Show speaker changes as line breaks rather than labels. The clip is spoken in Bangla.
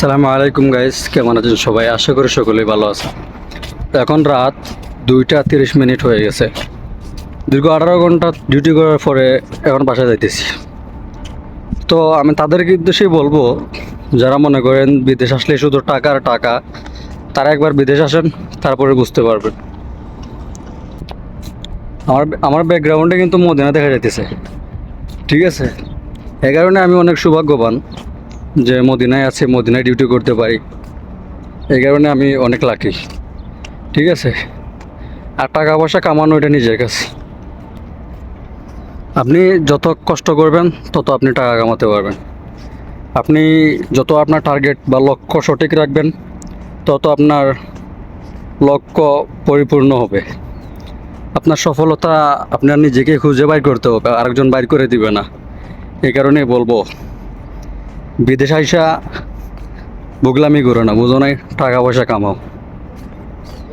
আসসালামু আলাইকুম গাইস কেমন আছেন সবাই? আশা করি সকলেই ভালো আছে এখন রাত দুইটা তিরিশ মিনিট হয়ে গেছে। দীর্ঘ আঠারো ঘণ্টা ডিউটি করার পরে এখন বাসায় যাইতেছি। তো আমি তাদেরকে উদ্দেশ্যেই বলব, যারা মনে করেন বিদেশ আসলে শুধু টাকা আর টাকা, তারা একবার বিদেশ আসেন, তারপরে বুঝতে পারবেন। আমার আমার ব্যাকগ্রাউন্ডে কিন্তু মদিনা দেখা যাইতেছে। ঠিক আছে? এই কারণে আমি অনেক সৌভাগ্যবান। যে মদিনায় আছে, মদিনায় ডিউটি করতে পারি। এই কারণে আমি অনেক লাকি ঠিক আছে? আর টাকা পয়সা কামানো এটা নিজের কাছে আপনি যত কষ্ট করবেন, তত আপনি টাকা কামাতে পারবেন। আপনি যত আপনার টার্গেট বা লক্ষ্য সঠিক রাখবেন, তত আপনার লক্ষ্য পরিপূর্ণ হবে। আপনার সফলতা আপনার নিজেকে খুঁজে বাইর করতে হবে, আরেকজন বাইর করে দিবে না। এই কারণেই বলব বিদেশ আইসা বুগলামি করো না বুঝো নাই টাকা পয়সা কামাও।